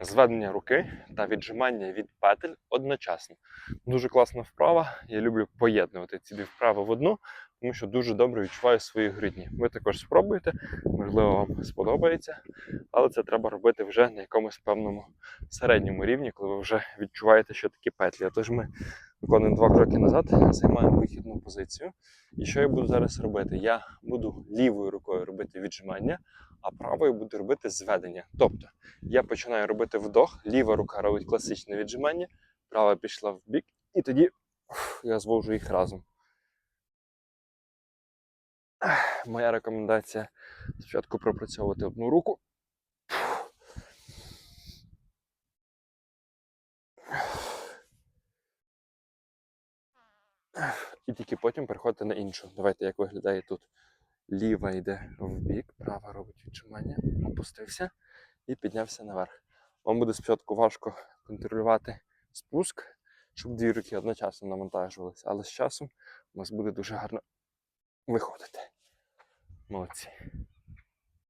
зведення руки та віджимання від петель одночасно. Дуже класна вправа. Я люблю поєднувати ці дві вправи в одну, тому що дуже добре відчуваю свої грудні. Ви також спробуєте, можливо, вам сподобається, але це треба робити вже на якомусь певному середньому рівні, коли ви вже відчуваєте, що такі петлі. Тож ми виконуємо два кроки назад, займаємо вихідну позицію. І що я буду зараз робити? Я буду лівою рукою робити віджимання, а правою буду робити зведення. Тобто я починаю робити вдох, ліва рука робить класичне віджимання, права пішла в бік, і тоді я звожу їх разом. Моя рекомендація спочатку пропрацьовувати одну руку. І тільки потім переходити на іншу. Давайте як виглядає тут. Ліва йде в бік, права робить віджимання, опустився і піднявся наверх. Вам буде спочатку важко контролювати спуск, щоб дві руки одночасно навантажувалися, але з часом у вас буде дуже гарно виходити. Молодці.